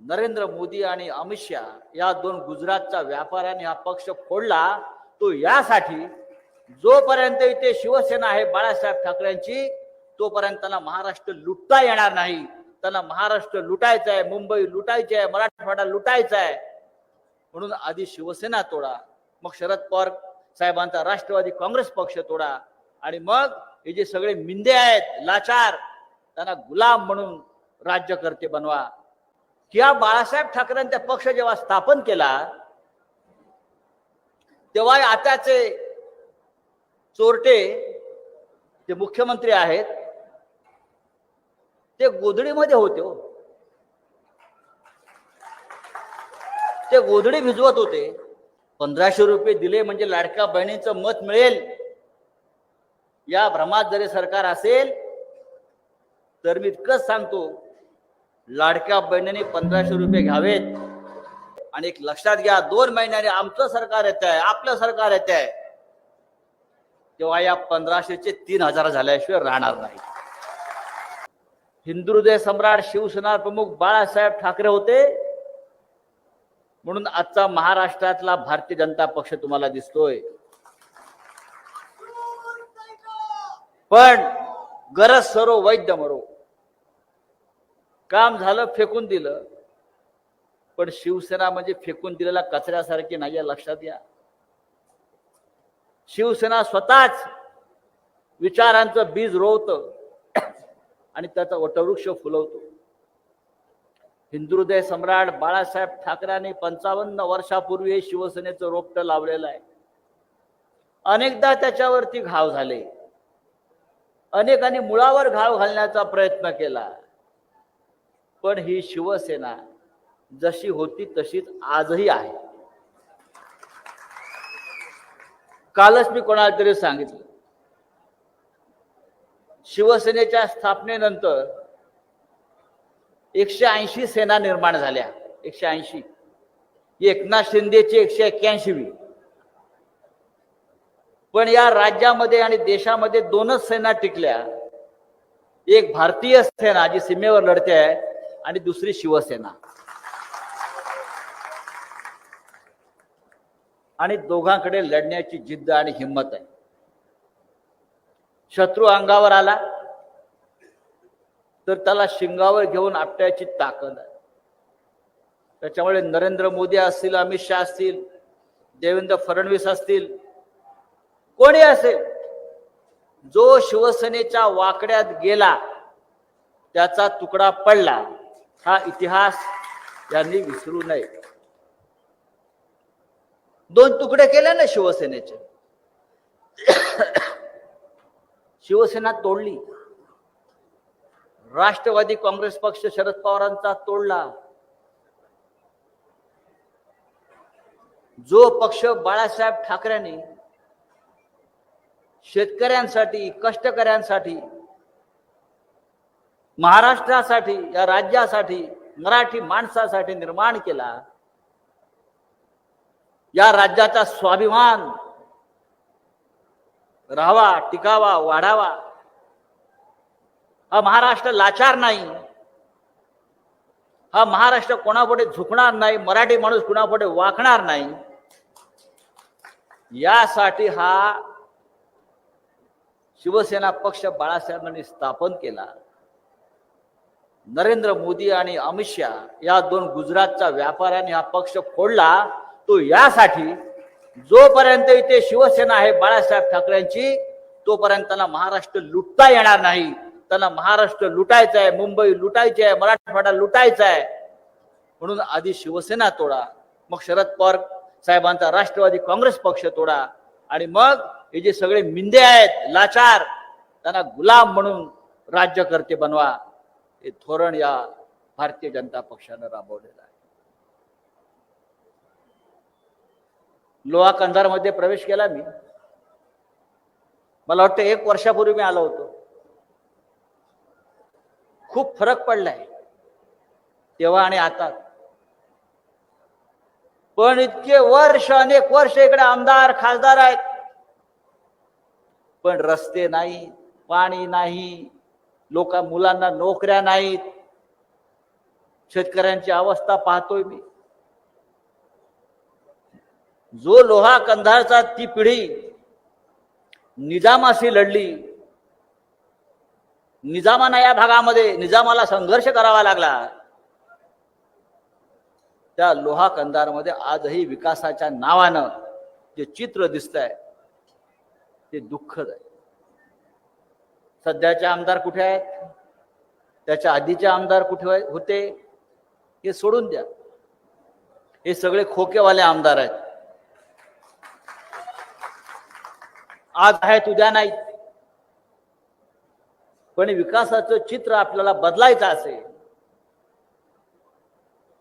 नरेंद्र मोदी आणि अमित शहा या दोन गुजरातचा व्यापाऱ्यांनी हा पक्ष फोडला तो यासाठी जोपर्यंत इथे शिवसेना आहे बाळासाहेब ठाकरेंची तोपर्यंत त्यांना महाराष्ट्र लुटता येणार नाही. त्यांना महाराष्ट्र लुटायचं आहे मुंबई लुटायची आहे मराठवाडा लुटायचा आहे. म्हणून आधी शिवसेना तोडा मग शरद पवार साहेबांचा राष्ट्रवादी काँग्रेस पक्ष तोडा आणि मग हे जे सगळे मिंदे आहेत लाचार त्यांना गुलाम म्हणून राज्यकर्ते बनवा. किंवा बाळासाहेब ठाकरेंचा पक्ष जेव्हा स्थापन केला तेव्हा आताचे चोरटे जे मुख्यमंत्री आहेत ते गोधडीमध्ये होते हो. ते गोधडी भिजवत होते. पंधराशे रुपये दिले म्हणजे लाडक्या बहिणीचं मत मिळेल. या भ्रमात जरी सरकार असेल तर मी इतकंच सांगतो लाडक्या बहिणीने पंधराशे रुपये घ्यावेत. आणि एक लक्षात घ्या दोन महिन्याने आमचं सरकार येत आहे आपलं सरकार येत आहे तेव्हा या पंधराशेचे तीन हजार झाल्याशिवाय राहणार नाही. हिंदू हृदय सम्राट शिवसेना प्रमुख बाळासाहेब ठाकरे होते. म्हणून आजचा महाराष्ट्रातला भारतीय जनता पक्ष तुम्हाला दिसतोय. पण गरज सरो वैद्य मरो. काम झालं फेकून दिलं. पण शिवसेना म्हणजे फेकून दिलेला कचऱ्यासारखी नाही आहे, लक्षात घ्या. शिवसेना स्वतःच विचारांचं बीज रोवत आणि त्याचा वटवृक्ष फुलवतो. हिंदू सम्राट बाळासाहेब ठाकरेंनी पंचावन्न वर्षापूर्वी हे शिवसेनेचं रोपट लावलेलं आहे. अनेकदा त्याच्यावरती घाव झाले. अनेकांनी मुळावर घाव घालण्याचा प्रयत्न केला. पण ही शिवसेना जशी होती तशीच आजही आहे. कालच मी कोणाला तरी सांगितलं. शिवसेनेच्या स्थापनेनंतर एकशे ऐंशी सेना निर्माण झाल्या. एकशे ऐंशी. एकनाथ शिंदेची एकशे एक्क्याऐंशीवी पण या राज्यामध्ये आणि देशामध्ये दोनच सेना टिकल्या. एक भारतीय सेना जी सीमेवर लढते आहे आणि दुसरी शिवसेना. आणि दोघांकडे लढण्याची जिद्द आणि हिंमत आहे. शत्रू अंगावर आला तर त्याला शिंगावर घेऊन आपट्याची ताकद आहे. त्याच्यामुळे नरेंद्र मोदी असतील अमित शहा असतील देवेंद्र फडणवीस असतील कोणी असेल जो शिवसेनेच्या वाकड्यात गेला त्याचा तुकडा पडला. हा इतिहास यांनी विसरू नये. दोन तुकडे केले ना शिवसेनेचे. शिवसेना तोडली. राष्ट्रवादी काँग्रेस पक्ष शरद पवारांचा तोडला. जो पक्ष बाळासाहेब ठाकरेंनी शेतकऱ्यांसाठी कष्टकऱ्यांसाठी महाराष्ट्रासाठी या राज्यासाठी मराठी माणसासाठी निर्माण केला. या राज्याचा स्वाभिमान राहावा टिकावा वाढावा. हा महाराष्ट्र लाचार नाही. हा महाराष्ट्र कोणापुढे झुकणार नाही मराठी माणूस कुणापुढे वाकणार नाही. यासाठी हा शिवसेना पक्ष बाळासाहेबांनी स्थापन केला. नरेंद्र मोदी आणि अमित शहा या दोन गुजरातच्या व्यापाऱ्यांनी हा पक्ष फोडला तो यासाठी जोपर्यंत इथे शिवसेना आहे बाळासाहेब ठाकरेंची तोपर्यंत त्यांना महाराष्ट्र लुटता येणार नाही. त्यांना महाराष्ट्र लुटायचं आहे मुंबई लुटायची आहे मराठवाडा लुटायचा आहे. म्हणून आधी शिवसेना तोडा मग शरद पवार साहेबांचा राष्ट्रवादी काँग्रेस पक्ष तोडा आणि मग हे जे सगळे मिंदे आहेत लाचार त्यांना गुलाम म्हणून राज्यकर्ते बनवा. हे धोरण या भारतीय जनता पक्षानं राबवलेलं आहे. लोहा कंधारमध्ये प्रवेश केला मी. मला वाटतं एक वर्षापूर्वी मी आलो होतो. खूप फरक पडलाय. तेव्हा आणि आता. पण इतके वर्ष अनेक वर्ष इकडे आमदार खासदार आहेत. पण रस्ते नाही पाणी नाही लोक मुलांना नोकऱ्या नाहीत. शेतकऱ्यांची अवस्था पाहतोय मी. जो लोहा कंधारचा ती पिढी निजामाशी लढली निजामाना या भागामध्ये निजामाला संघर्ष करावा लागला त्या लोहा कंधारमध्ये आजही विकासाच्या नावानं जे चित्र दिसत आहे ते दुःखद आहे. सध्याचे आमदार कुठे आहेत? त्याच्या आधीचे आमदार कुठे आहे- होते? हे सोडून द्या. हे सगळे खोकेवाले आमदार आहेत. आज आहेत उद्या नाहीत पण विकासाचं चित्र आपल्याला बदलायचं असेल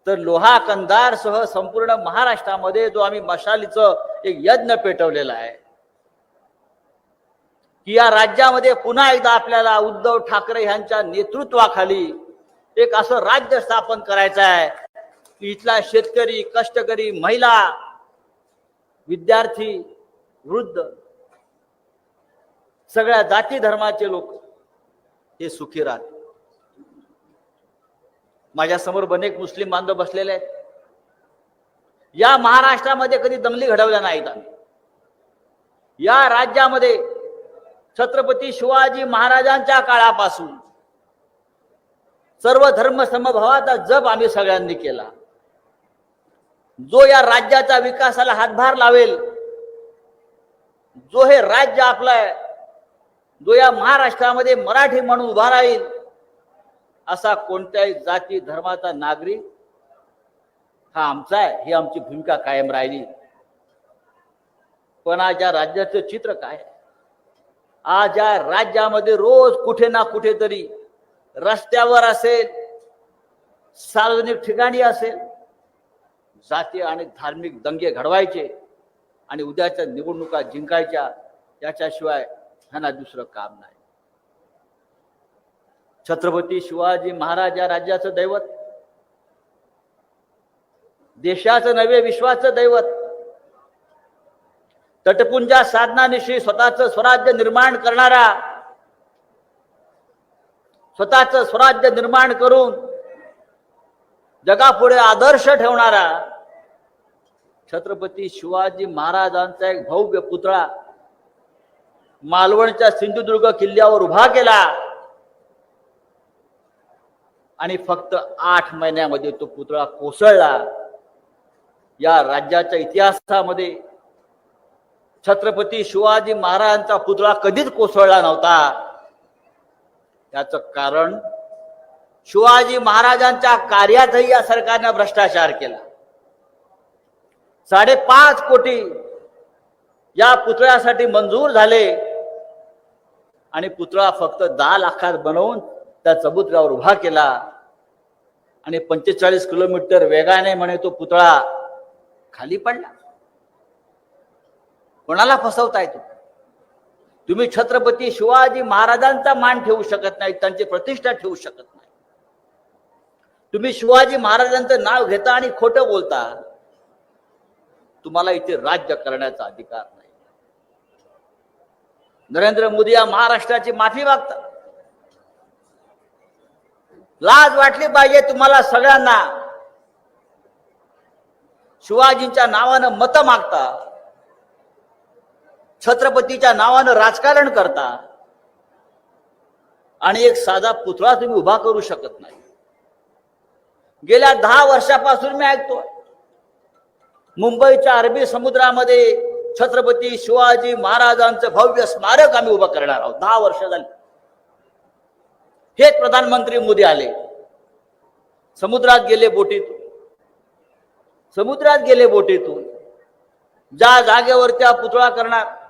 तर लोहा कंदार सह संपूर्ण महाराष्ट्रामध्ये जो आम्ही मशालीचं एक यज्ञ पेटवलेला आहे की या राज्यामध्ये पुन्हा एकदा आपल्याला उद्धव ठाकरे यांच्या नेतृत्वाखाली एक असं राज्य स्थापन करायचं आहे. की इथला शेतकरी कष्टकरी महिला विद्यार्थी वृद्ध सगळ्या जाती धर्माचे लोक हे सुखी राहत माझ्यासमोर अनेक मुस्लिम बांधव बसलेले आहेत. या महाराष्ट्रामध्ये कधी दंगली घडवल्या नाहीत आम्ही. या राज्यामध्ये छत्रपती शिवाजी महाराजांच्या काळापासून सर्व धर्म समभावाचा जप आम्ही सगळ्यांनी केला जो या राज्याच्या विकासाला हातभार लावेल जो हे राज्य आपलं आहे जो या महाराष्ट्रामध्ये मराठी म्हणून उभा राहील असा कोणत्याही जाती धर्माचा नागरिक हा आमचा आहे ही आमची भूमिका कायम राहिली पण आज या राज्याचं चित्र काय आहे? आज या राज्यामध्ये रोज कुठे ना कुठेतरी रस्त्यावर असेल सार्वजनिक ठिकाणी असेल जाती आणि धार्मिक दंगे घडवायचे आणि उद्याच्या निवडणुका जिंकायच्या याच्याशिवाय ह्यांना दुसरं काम नाही. छत्रपती शिवाजी महाराज या राज्याचं दैवत देशाचं नव्हे विश्वाचं दैवत तटपुंजा साधनानिशी स्वतःचं स्वराज्य निर्माण करणारा स्वतःचं स्वराज्य निर्माण करून जगापुढे आदर्श ठेवणारा छत्रपती शिवाजी महाराजांचा एक भव्य पुतळा मालवणच्या सिंधुदुर्ग किल्ल्यावर उभा केला. आणि फक्त आठ महिन्यामध्ये तो पुतळा कोसळला. या राज्याच्या इतिहासामध्ये छत्रपती शिवाजी महाराजांचा पुतळा कधीच कोसळला नव्हता. त्याचं कारण शिवाजी महाराजांच्या कार्यातही या सरकारनं भ्रष्टाचार केला. साडेपाच कोटी या पुतळ्यासाठी मंजूर झाले आणि पुतळा फक्त दहा लाखात बनवून त्या चबुतऱ्यावर उभा केला. आणि पंचेचाळीस किलोमीटर वेगाने म्हणे तो पुतळा खाली पडला. कोणाला फसवताय तुम्ही? तुम्ही छत्रपती शिवाजी महाराजांचा मान ठेवू शकत नाही त्यांची प्रतिष्ठा ठेवू शकत नाही. तुम्ही शिवाजी महाराजांचं नाव घेता आणि खोटं बोलता तुम्हाला इथे राज्य करण्याचा अधिकार नाही. नरेंद्र मोदी या महाराष्ट्राची माफी मागतात. लाज वाटली पाहिजे तुम्हाला सगळ्यांना. शिवाजींच्या नावानं मतं मागता छत्रपतीच्या नावानं राजकारण करता आणि एक साधा पुतळा तुम्ही उभा करू शकत नाही. गेल्या दहा वर्षापासून मी ऐकतोय मुंबईच्या अरबी समुद्रामध्ये छत्रपती शिवाजी महाराजांचं भव्य स्मारक आम्ही उभं करणार आहोत. दहा वर्ष झाली. हेच प्रधानमंत्री मोदी आले. समुद्रात गेले बोटीतून. समुद्रात गेले बोटीतून. ज्या जागेवर त्या पुतळा करणार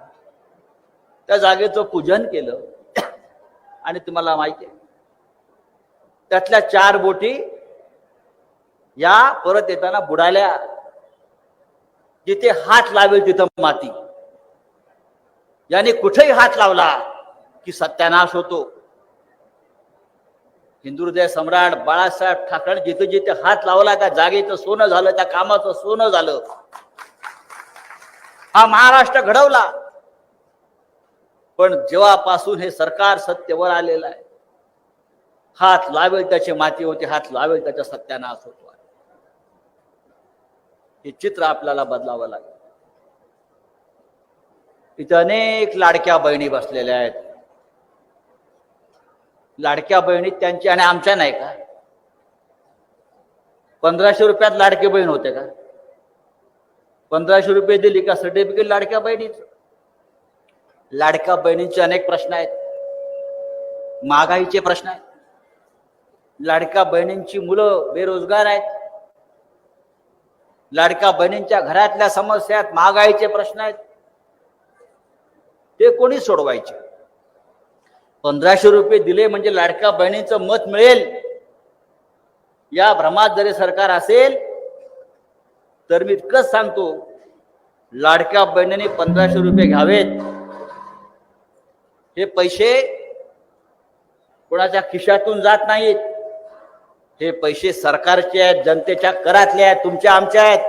त्या जागेचं पूजन केलं. आणि तुम्हाला माहिती आहे. त्यातल्या चार बोटी या परत येताना बुडाल्या. जिथे हात लावेल तिथं माती. याने कुठेही हात लावला की सत्यानाश होतो. हिंदुहृदय सम्राट बाळासाहेब ठाकरे जिथे जिथे हात लावला त्या जागेचं सोनं झालं त्या कामाचं सोनं झालं. हा महाराष्ट्र घडवला. पण जेव्हापासून हे सरकार सत्तेवर आलेलं आहे हात लावेल त्याची माती होते हात लावेल त्याच्या सत्यानाश होतो. हे चित्र आपल्याला बदलावं लागेल. इथं अनेक लाडक्या बहिणी बसलेल्या आहेत. लाडक्या बहिणी त्यांची आणि आमच्या नाही का? पंधराशे रुपयात लाडकी बहीण होते का? पंधराशे रुपये दिली का सर्टिफिकेट लाडक्या बहिणीच? लाडक्या बहिणींचे अनेक प्रश्न आहेत. महागाईचे प्रश्न आहेत. लाडक्या बहिणींची मुलं बेरोजगार आहेत. लाडक्या बहिणींच्या घरातल्या समस्या आहेत महागाईचे प्रश्न आहेत. ते कोणी सोडवायचे? पंधराशे रुपये दिले म्हणजे लाडक्या बहिणीचं मत मिळेल. या भ्रमात जरी सरकार असेल तर मी इतकंच सांगतो लाडक्या बहिणीने पंधराशे रुपये घ्यावेत. हे पैसे कोणाच्या खिशातून जात नाहीत. हे पैसे सरकारचे आहेत जनतेच्या करातले आहेत तुमच्या आमच्या आहेत.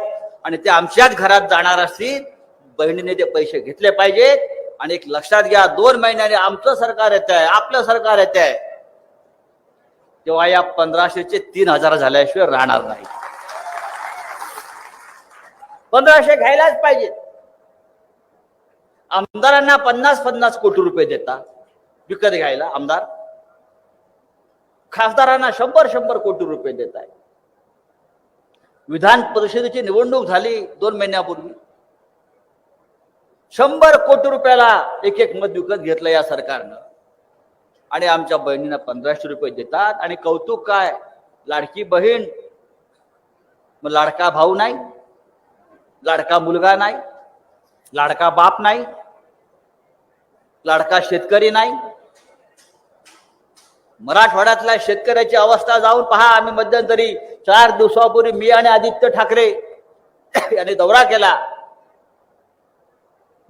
आणि ते आमच्याच घरात जाणार असतील बहिणीने ते पैसे घेतले पाहिजेत. आणि एक लक्षात घ्या दोन महिन्याने आमचं सरकार येत आहे आपलं सरकार येत आहे तेव्हा या पंधराशेचे तीन हजार झाल्याशिवाय राहणार नाही. पंधराशे घ्यायलाच पाहिजे आमदारांना पन्नास पन्नास कोटी रुपये देता विकत घ्यायला आमदार. खासदारांना शंभर शंभर कोटी रुपये देत आहे विधान परिषदेची निवडणूक झाली दोन महिन्यापूर्वी. शंभर कोटी रुपयाला एक एक मत विकत घेतलं या सरकारनं. आणि आमच्या बहिणींना पंधराशे रुपये देतात. आणि कौतुक काय? लाडकी बहीण. मग लाडका भाऊ नाही. लाडका मुलगा नाही. लाडका बाप नाही लाडका शेतकरी नाही. मराठवाड्यातल्या शेतकऱ्याची अवस्था जाऊन पहा आम्ही मध्यंतरी चार दिवसापूर्वी मी आणि आदित्य ठाकरे यांनी दौरा केला.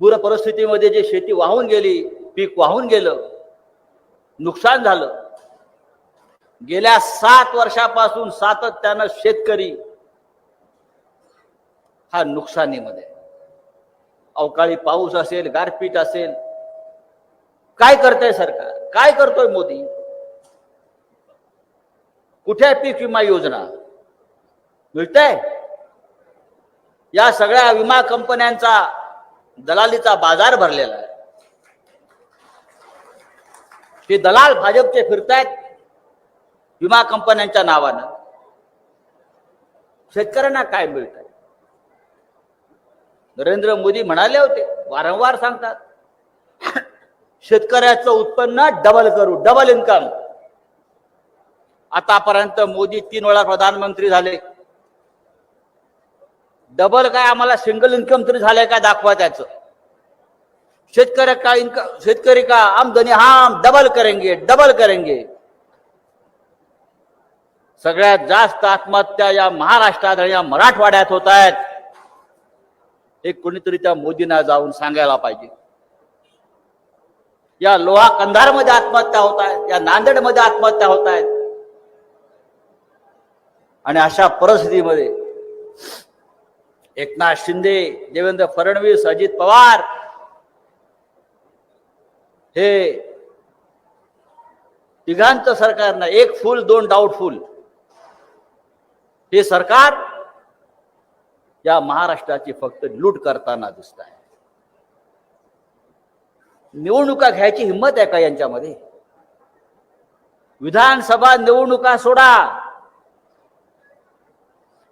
पूर परिस्थितीमध्ये जे शेती वाहून गेली पीक वाहून गेलं नुकसान झालं. गेल्या सात वर्षापासून सातत्यानं शेतकरी हा नुकसानीमध्ये अवकाळी पाऊस असेल गारपीट असेल. काय करतंय सरकार? काय करतोय मोदी? कुठे पीक विमा योजना? मिळतंय? या सगळ्या विमा कंपन्यांचा दलालीचा बाजार भरलेला आहे. हे दलाल भाजपचे फिरतायत विमा कंपन्यांच्या नावानं. शेतकऱ्यांना काय मिळत नरेंद्र मोदी म्हणाले होते वारंवार सांगतात शेतकऱ्याचं उत्पन्न डबल करू डबल इन्कम आतापर्यंत मोदी तीन वेळा प्रधानमंत्री झाले. डबल काय आम्हाला सिंगल इन्कम तरी झालंय का दाखवा त्याचं. शेतकरी का इनकम शेतकरी का आमदनी हम डबल करेंगे डबल करेंगे. सगळ्यात जास्त आत्महत्या या महाराष्ट्रात आणि या मराठवाड्यात होत आहेत. हे कोणीतरी त्या मोदींना जाऊन सांगायला पाहिजे. या लोहा कंधारमध्ये आत्महत्या होत आहेत या नांदेडमध्ये आत्महत्या होत आहेत. आणि अशा परिस्थितीमध्ये एकनाथ शिंदे देवेंद्र फडणवीस अजित पवार हे तिघांचं सरकारनं एक फुल दोन डाऊटफुल हे सरकार या महाराष्ट्राची फक्त लूट करताना दिसत आहे निवडणुका घ्यायची हिंमत आहे का यांच्यामध्ये? विधानसभा निवडणुका सोडा.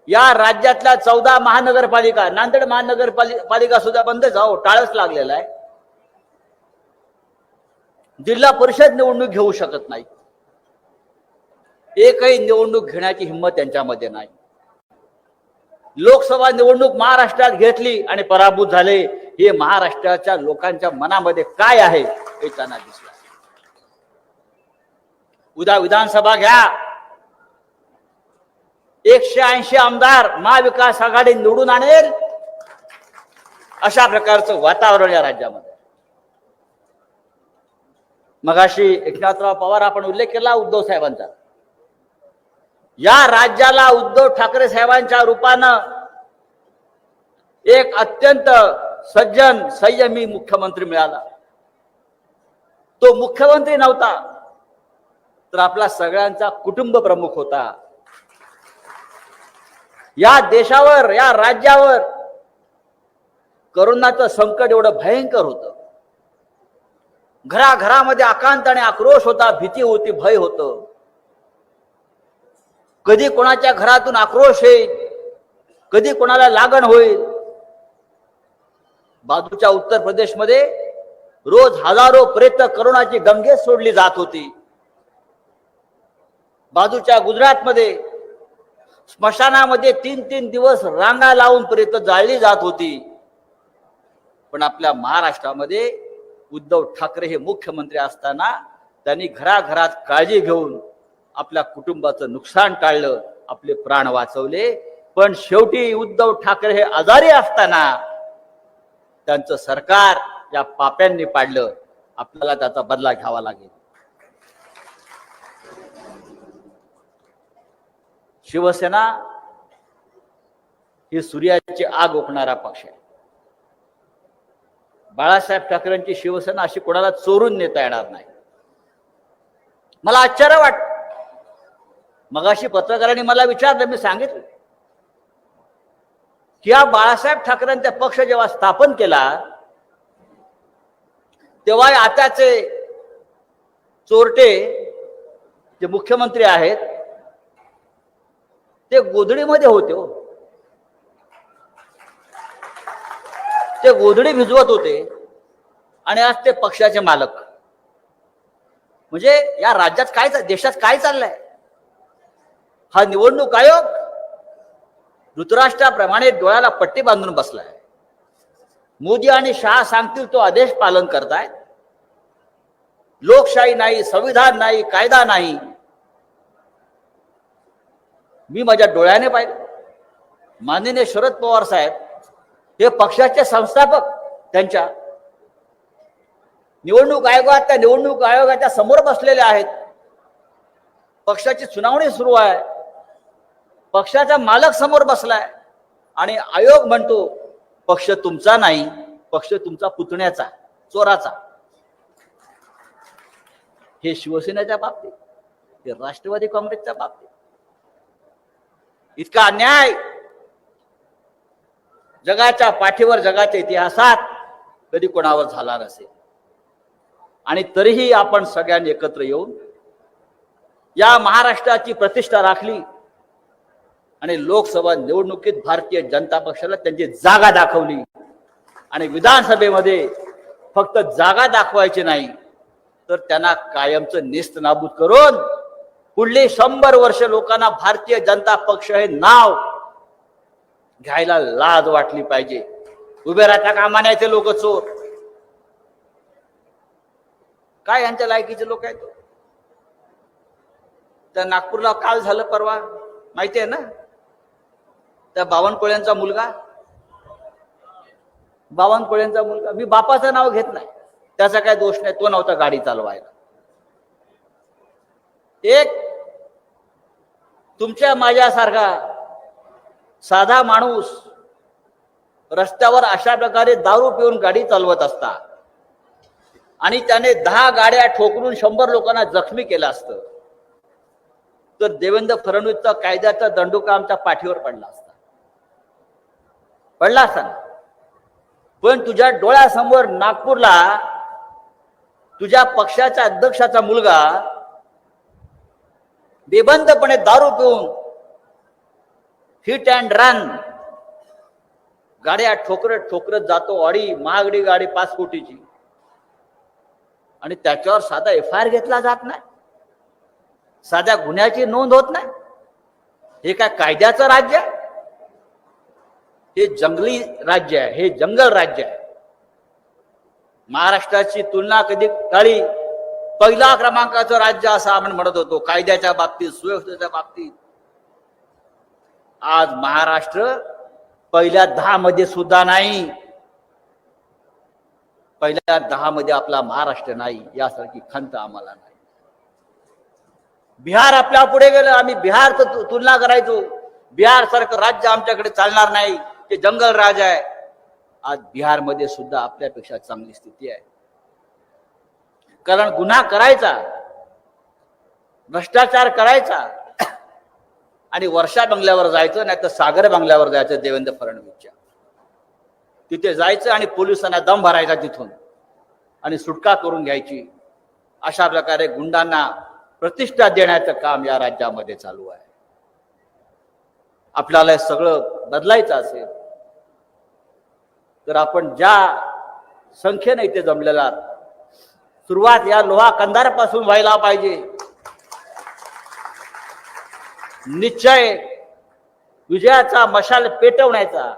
या राज्यातल्या चौदा महानगरपालिका नांदेड महानगरपालिका सुद्धा बंद जाओ टाळच लागलेला आहे. जिल्हा परिषद निवडणूक घेऊ शकत नाही. एकही निवडणूक घेण्याची हिंमत त्यांच्यामध्ये नाही. लोकसभा निवडणूक महाराष्ट्रात घेतली आणि पराभूत झाले हे महाराष्ट्राच्या लोकांच्या मनामध्ये काय आहे हे त्यांना दिसलं. उद्या विधानसभा घ्या. एकशे ऐंशी आमदार महाविकास आघाडी निवडून आणेल. अशा प्रकारचं वातावरण या राज्यामध्ये. मगाशी एकनाथराव पवार आपण उल्लेख केला उद्धव साहेबांचा. या राज्याला उद्धव ठाकरे साहेबांच्या रूपानं एक अत्यंत सज्जन संयमी मुख्यमंत्री मिळाला. तो मुख्यमंत्री नव्हता तर आपला सगळ्यांचा कुटुंब प्रमुख होता. या देशावर या राज्यावर करोनाचं संकट एवढं भयंकर होतं. घराघरामध्ये आकांत आणि आक्रोश होता भीती होती भय होतं. कधी कोणाच्या घरातून आक्रोश येईल कधी कोणाला लागण होईल. बाजूच्या उत्तर प्रदेशमध्ये रोज हजारो प्रेत करोनाची गंगेत सोडली जात होती. बाजूच्या गुजरातमध्ये स्मशानामध्ये तीन तीन दिवस रांगा लावून प्रेत जाळली जात होती. पण आपल्या महाराष्ट्रामध्ये उद्धव ठाकरे हे मुख्यमंत्री असताना त्यांनी घराघरात काळजी घेऊन आपल्या कुटुंबाचं नुकसान टाळलं आपले प्राण वाचवले. पण शेवटी उद्धव ठाकरे हे आजारी असताना त्यांचं सरकार या पाप्यांनी पाडलं. आपल्याला त्याचा बदला घ्यावा लागेल. शिवसेना ही सूर्याची आग ओकणारा पक्ष आहे. बाळासाहेब ठाकरेंची शिवसेना अशी कोणाला चोरून नेता येणार नाही. मला आश्चर्य वाटतं मगाशी पत्रकारांनी मला विचारलं मी सांगितलं. किंवा बाळासाहेब ठाकरेंचा पक्ष जेव्हा स्थापन केला तेव्हा आताचे चोरटे जे मुख्यमंत्री आहेत ते गोधडीमध्ये होते हो. ते गोधडी भिजवत होते आणि आज ते पक्षाचे मालक. म्हणजे या राज्यात काय देशात काय चाललंय? हा निवडणूक आयोग धृतराष्ट्राप्रमाणे डोळ्याला पट्टी बांधून बसलाय. मोदी आणि शाह सांगतील तो आदेश पालन करतायत. लोकशाही नाही संविधान नाही कायदा नाही. मी माझ्या डोळ्याने पाहिलं. माननीय शरद पवार साहेब हे पक्षाचे संस्थापक त्यांच्या निवडणूक आयोगात त्या निवडणूक आयोगाच्या समोर बसलेले आहेत. पक्षाची सुनावणी सुरू आहे. पक्षाचा मालक समोर बसलाय. आणि आयोग म्हणतो पक्ष तुमचा नाही पक्ष तुमचा पुतण्याचा चोराचा. हे शिवसेनेच्या बाबतीत हे राष्ट्रवादी काँग्रेसच्या बाबतीत. इतका अन्याय. जगाच्या पाठीवर जगाच्या इतिहासात कधी कोणावर झाला नसेल. आणि तरीही आपण सगळ्यांनी एकत्र येऊन या महाराष्ट्राची प्रतिष्ठा राखली. आणि लोकसभा निवडणुकीत भारतीय जनता पक्षाला त्यांची जागा दाखवली. आणि विधानसभेमध्ये फक्त जागा दाखवायची नाही तर त्यांना कायमचं नेस्त नाबूद करून पुढली शंभर वर्ष लोकांना भारतीय जनता पक्ष हे नाव घ्यायला लाज वाटली पाहिजे. उभे राहता कामा नाही ते लोक चोर. काय यांच्या लायकीचे लोक आहेत? त्या नागपूरला काल झालं परवा माहिती आहे ना? त्या बावनकुळ्यांचा मुलगा? बावनकुळ्यांचा मुलगा. मी बापाचं नाव घेत नाही. त्याचा काय दोष नाही. तो नव्हता गाडी चालवायला. एक तुमच्या माझ्यासारखा साधा माणूस रस्त्यावर अशा प्रकारे दारू पिऊन गाडी चालवत असता आणि त्याने दहा गाड्या ठोकरून शंभर लोकांना जखमी केलं असतं तर देवेंद्र फडणवीसचा कायद्याचा दंडुका आमच्या पाठीवर पडला असता. पडला असता पण तुझ्या डोळ्यासमोर नागपूरला तुझ्या पक्षाच्या अध्यक्षाचा मुलगा बेबंदपणे दारू पिऊन हिट अँड रन गाड्या ठोकरत ठोकरत जातो अडी महागडी गाडी पाच कोटीची. आणि त्याच्यावर साधा एफ आय आर घेतला जात नाही. साध्या गुन्ह्याची नोंद होत नाही. हे काय कायद्याचं राज्य? आहे हे जंगली राज्य आहे हे जंगल राज्य आहे. महाराष्ट्राची तुलना कधी काळी पहिला क्रमांकाचं राज्य असं आपण म्हणत होतो कायद्याच्या बाबतीत सुव्यवस्थेच्या बाबतीत. आज महाराष्ट्र पहिल्या दहा मध्ये सुद्धा नाही. पहिल्या दहा मध्ये आपला महाराष्ट्र नाही यासारखी खंत आम्हाला नाही. बिहार आपल्या पुढे गेलं आम्ही बिहारचं तुलना करायचो. बिहार सारखं राज्य आमच्याकडे चालणार नाही. ते जंगल राज आहे. आज बिहारमध्ये सुद्धा आपल्यापेक्षा चांगली स्थिती आहे. कारण गुन्हा करायचा भ्रष्टाचार करायचा आणि वर्षा बंगल्यावर जायचं नाही तर सागर बंगल्यावर जायचं देवेंद्र फडणवीसच्या. तिथे जायचं आणि पोलिसांना दम भरायचा तिथून आणि सुटका करून घ्यायची. अशा प्रकारे गुंडांना प्रतिष्ठा देण्याचं काम या राज्यामध्ये चालू आहे. आपल्याला सगळं बदलायचं असेल तर आपण ज्या संख्येने इथे जमलेला आहात, सुरुवात या लोहा कंदारपासून व्हायला पाहिजे. निश्चय विजयाचा मशाल पेटवण्याचा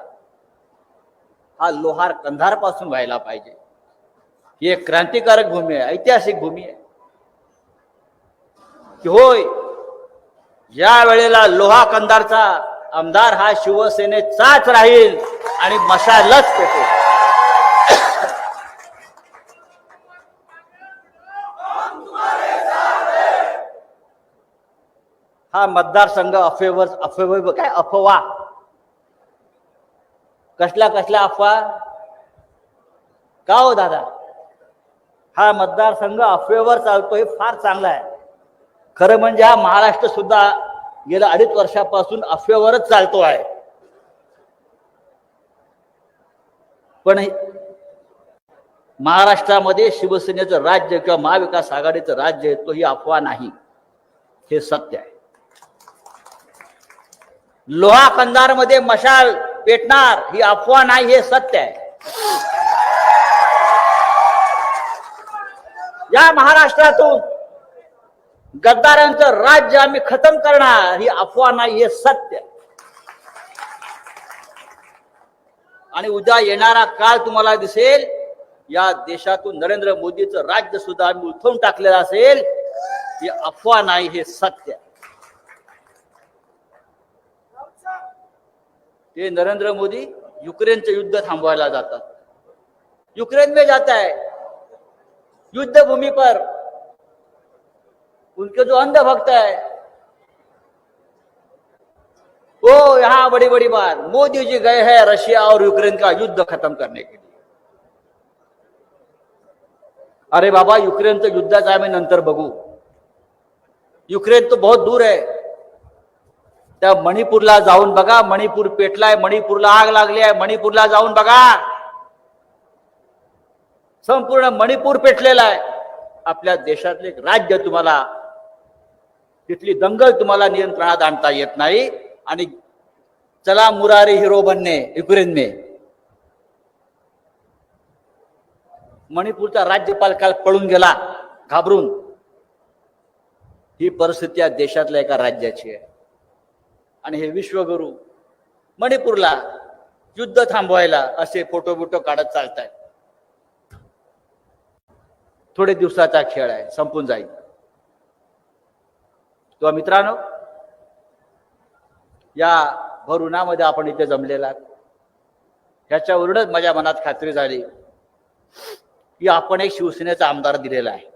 हा लोहार कंधारपासून व्हायला पाहिजे. ही एक क्रांतिकारक भूमी आहे ऐतिहासिक भूमी आहे. की होय या वेळेला लोहा कंधारचा आमदार हा शिवसेनेचाच राहील आणि मशालच पेटेल हा मतदारसंघ अफवेवर अफेवर काय अफवा. कसल्या कसल्या अफवा? का हो दादा? हा मतदारसंघ अफवेवर चालतो हे फार चांगला आहे. खरं म्हणजे हा महाराष्ट्र सुद्धा गेल्या अडीच वर्षापासून अफवेवरच चालतो आहे. पण महाराष्ट्रामध्ये शिवसेनेचं राज्य किंवा महाविकास आघाडीचं राज्य आहे तो ही अफवा नाही. हे सत्य आहे. लोहा कंधारमध्ये मशाल पेटणार ही अफवा नाही हे सत्य आहे. या महाराष्ट्रातून गद्दारांचं राज्य आम्ही खतम करणार ही अफवा नाही हे सत्य आहे. आणि उद्या येणारा काळ तुम्हाला दिसेल या देशातून नरेंद्र मोदीचं राज्य सुद्धा आम्ही उठवून टाकलेलं असेल ही अफवा नाही हे सत्य. ते नरेंद्र मोदी युक्रेनचं युद्ध थांबवायला जातात. युक्रेन में जाता है युद्ध भूमि पर उनके जो अंध भक्त है ओ यहां बड़ी बड़ी बात। मोदी जी गए हैं रशिया और यूक्रेन का युद्ध खत्म करने के लिए। अरे बाबा युक्रेनचं युद्धाचं आम्ही नंतर बघू युक्रेन तो बहुत दूर आहे त्या मणिपूरला जाऊन बघा मणिपूर पेटलाय मणिपूरला आग लागली आहे मणिपूरला जाऊन बघा. संपूर्ण मणिपूर पेटलेला आहे. आपल्या देशातले एक राज्य तुम्हाला तिथली दंगल तुम्हाला नियंत्रणात आणता येत नाही. आणि चला मुरारी हिरो बनणे युक्रेन मणिपूरचा राज्यपाल काल पळून गेला घाबरून. ही परिस्थिती या देशातल्या एका राज्याची आहे. आणि हे विश्वगुरु मणिपूरला युद्ध थांबवायला असे फोटो बिटो काढत चालतायत. थोडे दिवसाचा खेळ आहे संपून जाईल. तो मित्रांनो या भरुणामध्ये आपण इथे जमलेला ह्याच्यावरूनच माझ्या मनात खात्री झाली की आपण एक शिवसेनेचा आमदार दिलेला आहे.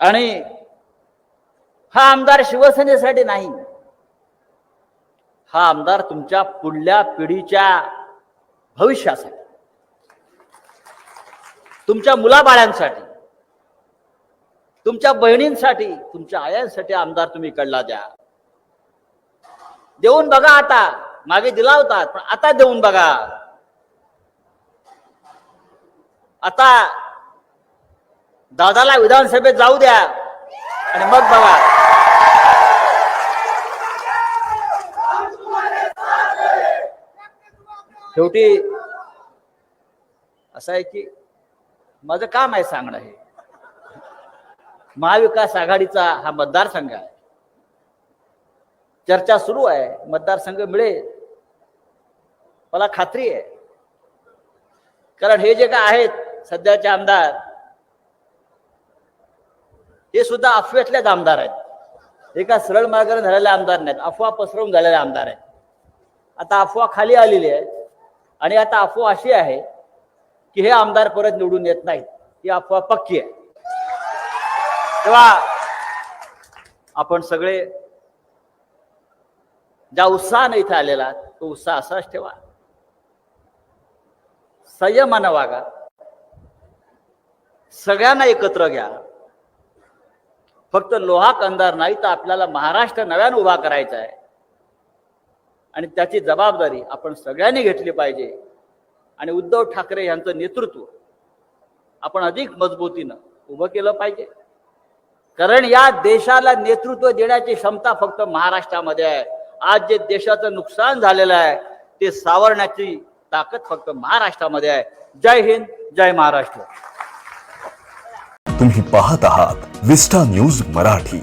आणि हा आमदार शिवसेनेसाठी नाही. हा आमदार तुमच्या पुढल्या पिढीच्या भविष्यासाठी. तुमच्या मुलाबाळांसाठी. तुमच्या बहिणींसाठी तुमच्या आयांसाठी आमदार तुम्ही कडला द्या. देऊन बघा आता. मागे दिला होता पण आता देऊन बघा. आता दादाला विधानसभेत जाऊ द्या आणि मग बघा. शेवटी असं आहे की माझं काम आहे सांगणं हे. महाविकास आघाडीचा हा मतदारसंघ आहे. चर्चा सुरू आहे. मतदारसंघ मिळेल. मला खात्री आहे. कारण हे जे काय आहेत सध्याचे आमदार हे सुद्धा अफवेतलेच आमदार आहेत. एका सरळ मार्गाने झालेले आमदार नाहीत. अफवा पसरवून झालेले आमदार आहेत. आता अफवा खाली आलेली आहे आणि आता अफवा अशी आहे की हे आमदार परत निवडून येत नाहीत. ही अफवा पक्की आहे. तेव्हा आपण सगळे ज्या उत्साहानं इथे आलेला तो उत्साह असाच ठेवा. संयमानं वागा. सगळ्यांना एकत्र घ्या. फक्त लोहा कंदार नाही तर आपल्याला महाराष्ट्र नव्यानं उभा करायचा आहे. आणि त्याची जबाबदारी आपण सगळ्यांनी घेतली पाहिजे. आणि उद्धव ठाकरे यांचं नेतृत्व आपण अधिक मजबूतीनं उभं केलं पाहिजे. कारण या देशाला नेतृत्व देण्याची क्षमता फक्त महाराष्ट्रामध्ये आहे. आज जे देशाचं नुकसान झालेलं आहे ते सावरण्याची ताकद फक्त महाराष्ट्रामध्ये आहे. जय हिंद जय महाराष्ट्र. तुम्ही पाहत आहात विस्टा न्यूज मराठी.